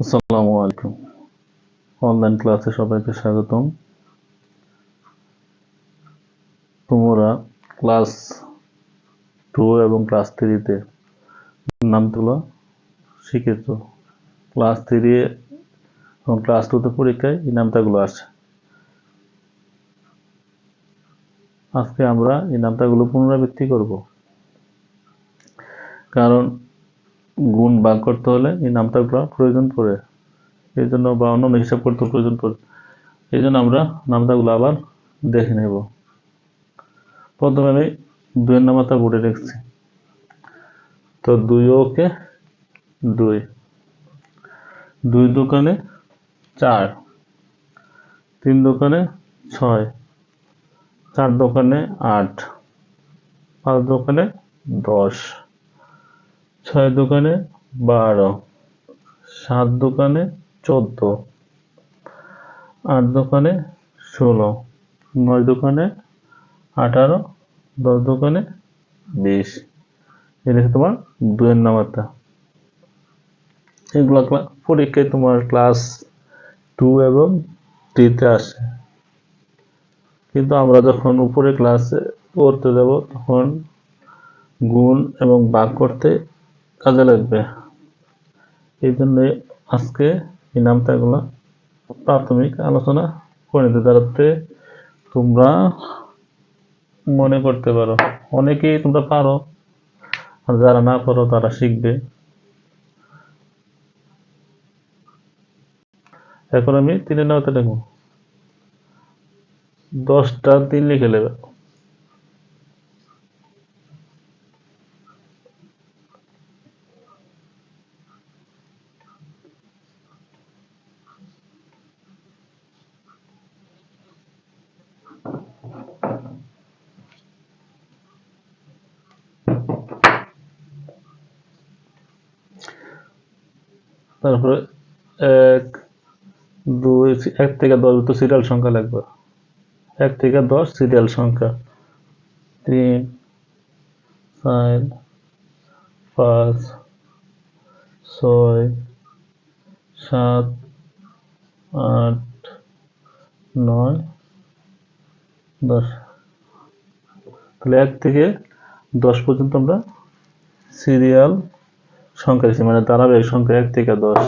আসসালামু আলাইকুম। অনলাইন ক্লাসে সবাইকে স্বাগতম। তোমরা ক্লাস টু এবং ক্লাস থ্রিতে নামগুলো শিখেছ। ক্লাস থ্রি এবং ক্লাস টুতে পরীক্ষায় এই নামতাগুলো আসে আজকে আমরা এই নামতাগুলো পুনরাবৃত্তি করব। কারণ গুণ ভাগ করতে হলে এই নামতাগুলো প্রয়োজন পড়ে। এই জন্য বা অন্যান্য হিসাব করতে প্রয়োজন পড়ে। এই জন্য আমরা নামতাগুলো আবার দেখে নেব। প্রথমে আমি দুইয়ের নামাতা বোর্ডে রেখেছি। তো দুই ওকে দুই। দুই দোকানে চার। তিন দোকানে ছয়। চার দোকানে আট। পাঁচ দোকানে দশ। ছয় দোকানে বারো, সাত দোকানে চোদ্দ, আট দোকানে ষোলো, নয় দোকানে আঠারো, দশ দোকানে বিশ। এটা হচ্ছে তোমার দুয়ের নাম্বারটা। এগুলো পরীক্ষায় তোমার ক্লাস টু এবং থ্রিতে আসে। কিন্তু আমরা যখন উপরে ক্লাসে পড়তে যাব, তখন গুণ এবং ভাগ করতে কাজে লাগবে। এই জন্য আজকে এই নামটাগুলো প্রাথমিক আলোচনা করে নিতে তোমরা মনে করতে পারো। অনেকেই তোমরা পারো, আর যারা না পারো তারা শিখবে। এখন আমি তিনের নামতে দেখব। দশটা তিন লিখে নেবে তারপরে এক, দুই, এক থেকে দশ তো সিরিয়াল সংখ্যা লাগবে। এক থেকে দশ সিরিয়াল সংখ্যা। তিন, চার, পাঁচ, ছয়, সাত, আট, নয়, দশ। তাহলে এক থেকে দশ পর্যন্ত আমরা সিরিয়াল সংখ্যা দিচ্ছি মানে ধারাবাহিক সংখ্যা এক থেকে দশ।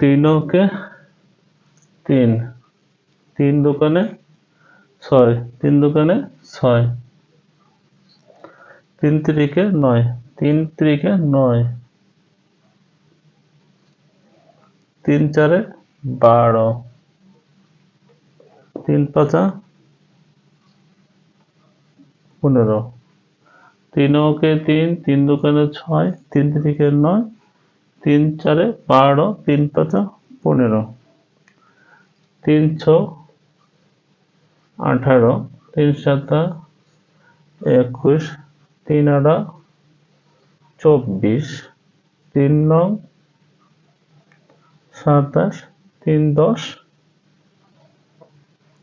তিন ওকে তিন। তিন দোকানে ছয়, তিন দোকানে ছয়। তিন তিরিকে নয়, তিন তিরিকে নয়। তিন চারে বারো। তিন, পাঁচা পনেরো। তিন ওকে তিন তিন দোকানে ছয়, তিন তিরিকে নয়, তিন চারে বারো, তিন, পাঁচা পনেরো। তিন, ছ, আঠারো। তিন, সাতা একুশ। তিন, আটা চব্বিশ। তিন নং সাতাশ। তিন, দশ।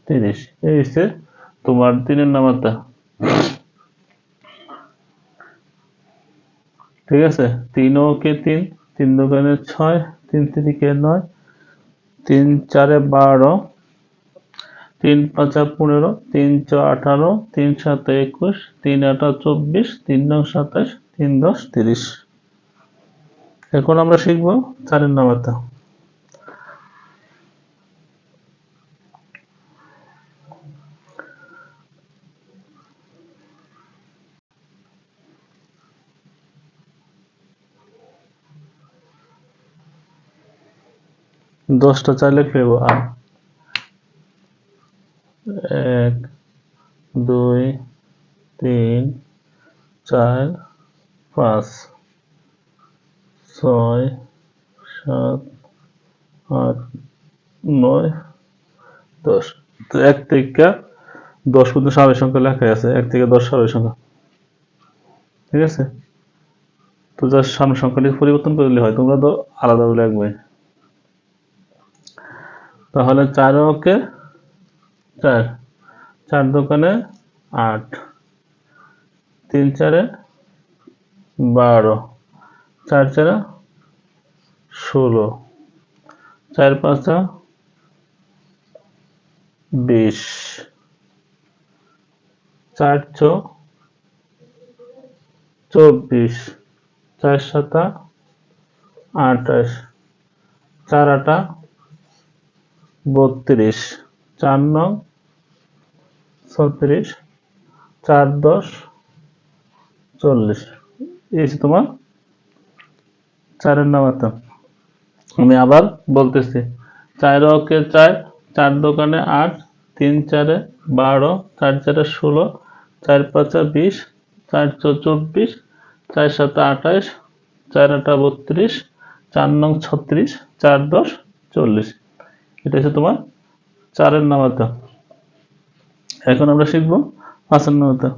তিরিশ। এই হচ্ছে তোমার তিনের নামারটা ঠিক আছে? তিন ওকে তিন তিন দোকানে ছয়, তিন তিরিকে নয়, তিন চারে বারো, তিন পাঁচা পনেরো, তিন ছ আঠারো, তিন সাত একুশ, তিন আটা চব্বিশ, তিন নং সাতাশ, তিন দশ তিরিশ। এখন আমরা শিখব চারের নামারটা দশটা লিখে নেব আর এক, দুই, তিন, চার, পাঁচ, ছয়, সাত, আট, নয়, দশ। তো এক থেকে দশ পর্যন্ত স্বাভাবিক সংখ্যা লেখাই আছে, এক থেকে দশ স্বাভাবিক সংখ্যা। ঠিক আছে? তো যার সামনের সংখ্যাটি পরিবর্তন করলে হয়, তোমরা তো আলাদা লাগবে তাহলে চার ওকে চার চার দোকানে আট, তিন চারে বারো, চার চারে ষোলো, চার পাঁচা বিশ, চার ছ চব্বিশ, চার সাতা আঠাশ, চার আটা বত্রিশ, চার নং, ছত্রিশ, চার দশ, চল্লিশ। এই তোমার চারের নামাতা আমি আবার বলতেছি, চার অকে চার চার দোকানে আট, তিন চারে বারো, চার চারে ষোলো, চার পাঁচা বিশ, চার ছ চব্বিশ, চার সাত আঠাশ, চার আটা বত্রিশ, চার নং ছত্রিশ, চার দশ, চল্লিশ। এটা হচ্ছে তোমার চারের নামাতা। এখন আমরা শিখব পাঁচের নামাতা।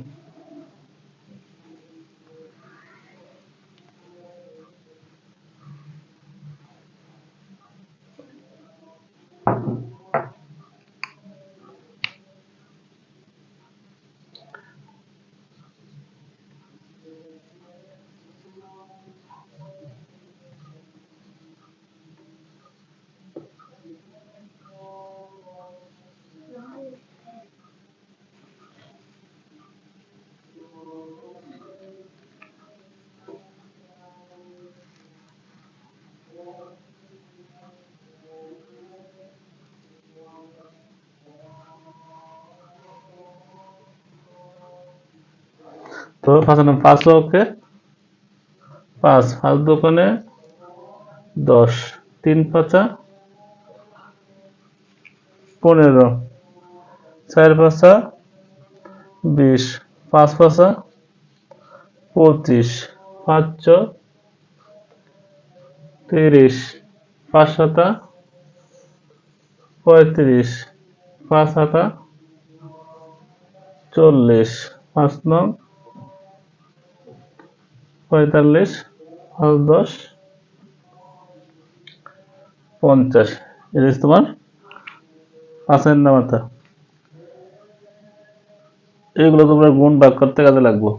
তো পাঁচ পাঁচ ওকে পাঁচ। পাঁচ দোকানে দশ। তিন পাঁচা? পনেরো। চার পাঁচা? বিশ। পাঁচ পাঁচা? পঁচিশ। পাঁচ ছ? তিরিশ। পাঁচ সাতা? পঁয়ত্রিশ। পাঁচ সাতা? চল্লিশ। পাঁচ নং? পঁয়তাল্লিশ পাঁচ দশ, পঞ্চাশ। এটা তোমার পাঁচের নামাতা। এগুলো তোমরা গুণ ভাগ করতে কাজে লাগবো।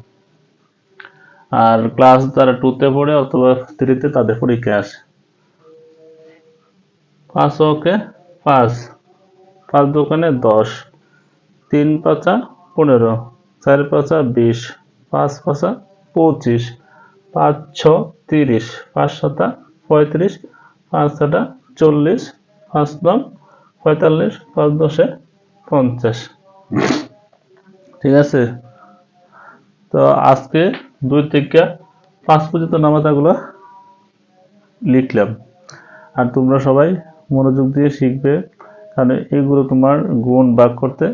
আর ক্লাস যারা টুতে পড়ে অথবা থ্রিতে তাদের পরীক্ষা আসে পাঁচ ওকে, পাঁচ। পাঁচ দোকানে দশ। তিন পাঁচা পনেরো। চার পাঁচা বিশ। পাঁচ পাঁচা পঁচিশ। পাঁচ, ছ, তিরিশ, পাঁচ সাতা পঁয়ত্রিশ, পাঁচ সাতা চল্লিশ, পাঁচ নয়, পঁয়তাল্লিশ, পাঁচ দশে পঞ্চাশ। ঠিক আছে? তো আজকে দুই থেকে পাঁচ পর্যন্ত নামাতাগুলো লিখলাম। আর তোমরা সবাই মনোযোগ দিয়ে শিখবে, কারণ এগুলো তোমার গুণ ভাগ করতে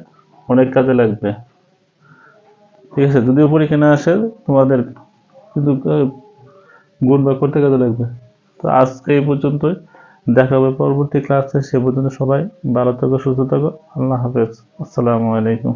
অনেক কাজে লাগবে। ঠিক আছে? যদিও পরীক্ষা না আসে, তোমাদের গুণ ভাগ করতে কাজে লাগবে তো আজকে এই পর্যন্তই। দেখা হবে পরবর্তী ক্লাসে সে পর্যন্ত সবাই ভালো থাকো, সুস্থ থাকো। আল্লাহ হাফেজ। আসসালামু আলাইকুম।